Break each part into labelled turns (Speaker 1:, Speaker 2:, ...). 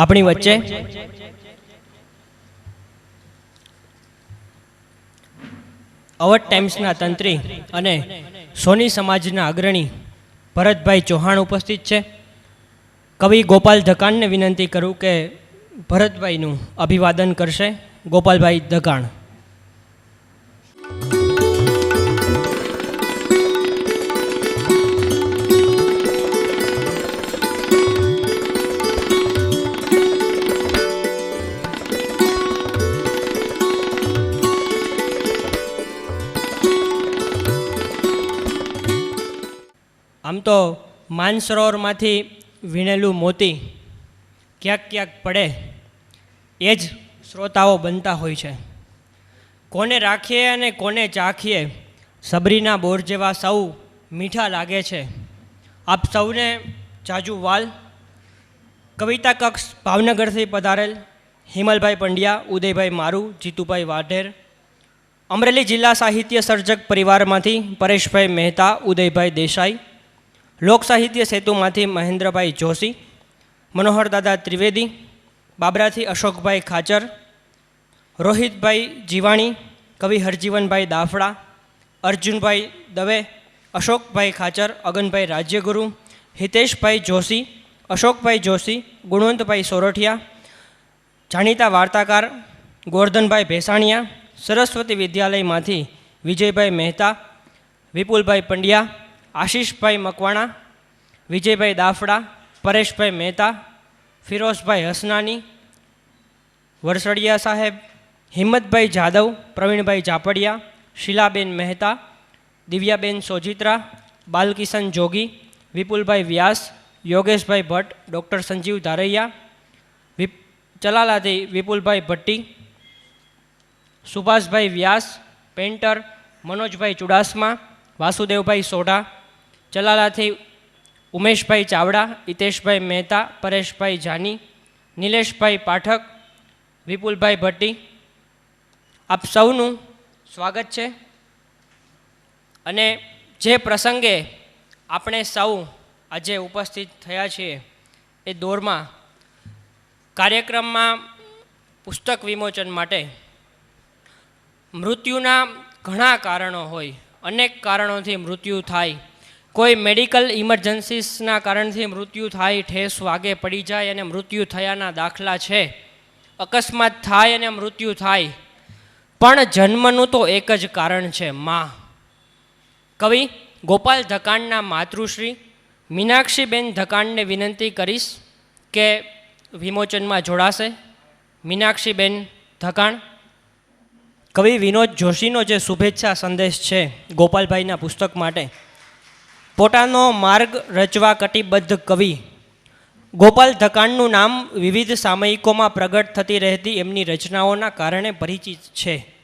Speaker 1: આપણી વચ્ચે? અવધ ટાઈમ્સના તંત્રી અને સોની સમાજના અગ્રણી ભરતભાઈ ચૌહાણ ઉપસ્થિત છે. કવિ ગોપાલ ધકાણને વિનંતી કરું કે ભરતભાઈનું અભિવાદન કરશે. ગોપાલભાઈ ધકાણ. આમ તો માનસરોવરમાંથી વીણેલું મોતી ક્યાંક ક્યાંક પડે, એ જ શ્રોતાઓ બનતા હોય છે. કોને રાખીએ અને કોને ચાખીએ, સબરીના બોર જેવા સૌ મીઠા લાગે છે. આપ સૌને જાજુ વાલ, કવિતા કક્ષ ભાવનગરથી પધારેલ હિમલભાઈ પંડ્યા, ઉદયભાઈ મારુ, જીતુભાઈ વાઢેર, અમરેલી જિલ્લા સાહિત્ય સર્જક પરિવારમાંથી પરેશભાઈ મહેતા, ઉદયભાઈ દેસાઈ લોક સાહિત્ય સેતુમાંથી મહેન્દ્રભાઈ જોશી મનોહરદાદા ત્રિવેદી, બાબરાથી અશોકભાઈ ખાચર, રોહિતભાઈ જીવાણી, કવિ હરજીવનભાઈ દાફડા, અર્જુનભાઈ દવે, અશોકભાઈ ખાચર, અગનભાઈ રાજ્યગુરુ, હિતેશભાઈ જોશી, અશોકભાઈ જોશી, ગુણવંતભાઈ સોરઠિયા, જાણીતા વાર્તાકાર ગોરધનભાઈ ભેસાણીયા, સરસ્વતી વિદ્યાલયમાંથી વિજયભાઈ મહેતા, વિપુલભાઈ પંડ્યા આશીષભાઈ મકવાણા, વિજયભાઈ દાફડા, પરેશભાઈ મહેતા, ફિરોઝભાઈ હસનાની, વરસડિયા સાહેબ, હિંમતભાઈ જાદવ, પ્રવીણભાઈ ઝાપડિયા, શીલાબેન મહેતા, દિવ્યાબેન સોજિત્રા, બાલકિશન જોગી, વિપુલભાઈ વ્યાસ, યોગેશભાઈ ભટ્ટ, ડૉક્ટર સંજીવ ધારૈયા, વિપ ચલાલાથી વિપુલભાઈ ભટ્ટી, સુભાષભાઈ વ્યાસ, પેન્ટર મનોજભાઈ ચુડાસમા, વાસુદેવભાઈ સોઢા ચલાલાથી ઉમેશભાઈ ચાવડા, હિતેશભાઈ મહેતા, પરેશભાઈ જાની, નિલેશભાઈ પાઠક, વિપુલભાઈ ભટ્ટી. આપ સૌનું સ્વાગત છે. અને જે પ્રસંગે આપણે સૌ આજે ઉપસ્થિત થયા છીએ એ દોરમાં કાર્યક્રમમાં પુસ્તક વિમોચન માટે મૃત્યુના ઘણા કારણો હોય, અનેક કારણોથી મૃત્યુ થાય. કોઈ મેડિકલ ઇમરજન્સીસના કારણથી મૃત્યુ થાય, ઠેસ વાગે, પડી જાય અને મૃત્યુ થયાના દાખલા છે. અકસ્માત થાય અને મૃત્યુ થાય. પણ જન્મનું તો એક જ કારણ છે, માં. કવિ ગોપાલ ધકાણના માતૃશ્રી મીનાક્ષીબેન ધકાણને વિનંતી કરીશ કે વિમોચનમાં જોડાશે. મીનાક્ષીબેન ધકાણ. કવિ વિનોદ જોશીનો જે શુભેચ્છા સંદેશ છે ગોપાલભાઈના પુસ્તક માટે. પોતાનો માર્ગ રચવા કટિબદ્ધ કવિ. ગોપાલ ધકાણનું નામ વિવિધ સામયિકોમાં પ્રગટ થતી રહેતી એમની રચનાઓના કારણે પરિચિત છે.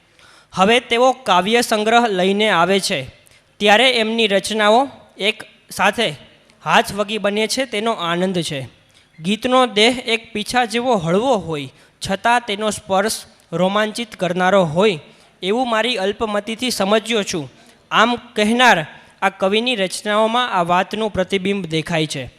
Speaker 1: હવે તેઓ કાવ્ય સંગ્રહ લઈને આવે છે. ત્યારે એમની રચનાઓ એક સાથે હાથ વગી બને છે તેનો આનંદ છે. ગીતનો દેહ એક પીછા જેવો હળવો હોય, છતાં તેનો સ્પર્શ રોમાંચિત કરનારો હોય, એવું મારી અલ્પમતીથી સમજ્યો છું. આમ કહેનાર આ કવિની રચનાઓમાં આ વાતનું પ્રતિબિંબ દેખાય છે.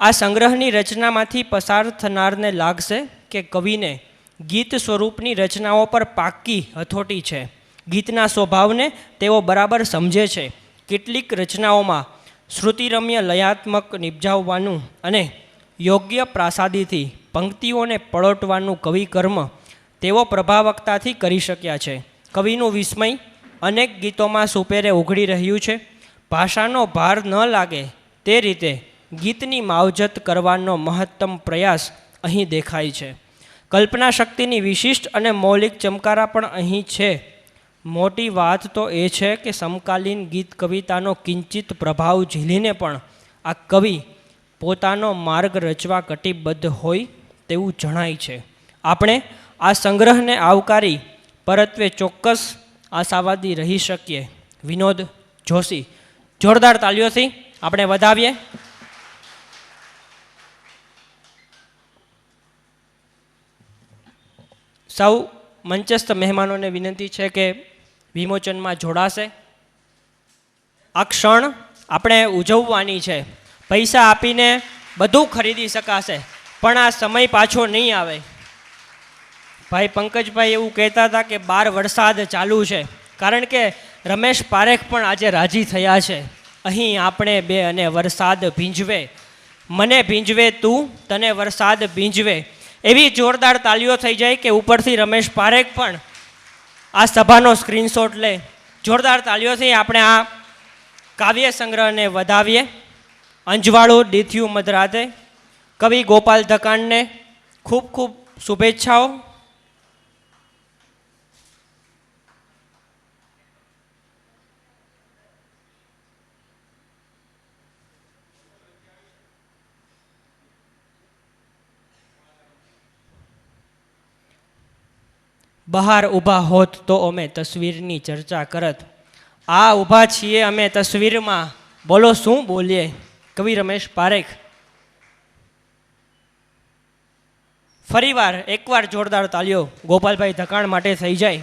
Speaker 1: આ સંગ્રહની રચનામાંથી પસાર થનારને લાગશે કે કવિને ગીત સ્વરૂપની રચનાઓ પર પાક્કી હથોટી છે. ગીતના સ્વભાવને તેઓ બરાબર સમજે છે. કેટલીક રચનાઓમાં શ્રુતિરમ્ય લયાત્મક નિપજાવવાનું અને યોગ્ય પ્રાસાદીથી પંક્તિઓને પળોટવાનું કવિ કર્મ તેઓ પ્રભાવકતાથી કરી શક્યા છે. કવિનું વિસ્મય અનેક ગીતોમાં સુપેરે ઉઘડી રહ્યું છે. ભાષાનો ભાર ન લાગે તે રીતે ગીતની માવજત કરવાનો મહત્તમ પ્રયાસ અહીં દેખાય છે. કલ્પના શક્તિની વિશિષ્ટ અને મૌલિક ચમકારા પણ અહીં છે. મોટી વાત તો એ છે કે સમકાલીન ગીત કવિતાનો કિંચિત પ્રભાવ ઝીલીને પણ આ કવિ પોતાનો માર્ગ રચવા કટિબદ્ધ હોય તેવું જણાય છે. આપણે આ સંગ્રહને આવકારી પરત્વે ચોક્કસ આશાવાદી રહી શકીએ. વિનોદ જોશી જોરદાર તાલીઓથી આપણે વધાવીએ. સૌ મંચસ્થ મહેમાનોને વિનંતી છે કે વિમોચનમાં જોડાશે. આ ક્ષણ આપણે ઉજવવાની છે. પૈસા આપીને બધું ખરીદી શકાશે, પણ આ સમય પાછો નહીં આવે. ભાઈ પંકજભાઈ એવું કહેતા હતા કે બાર વરસાદ ચાલુ છે. કારણ કે રમેશ પારેખ પણ આજે રાજી થયા છે. અહીં આપણે બે અને વરસાદ ભીંજવે. મને ભીંજવે, તું, તને વરસાદ ભીંજવે. એવી જોરદાર તાલીઓ થઈ જાય કે ઉપરથી રમેશ પારેખ પણ આ સભાનો સ્ક્રીનશોટ લે. જોરદાર તાલીઓથી આપણે આ કાવ્ય સંગ્રહને વધાવીએ. અંજવાળું, ડીથ્યુ મધરાતે. કવિ ગોપાલ ધકાણને ખૂબ ખૂબ શુભેચ્છાઓ. બહાર ઊભા હોત તો અમે તસવીરની ચર્ચા કરત. આ ઊભા છીએ અમે તસવીરમાં. બોલો, શું બોલીએ? કવિ રમેશ પારેખ. ફરીવાર એકવાર જોરદાર તાલીઓ ગોપાલભાઈ ધકાણ માટે થઈ જાય.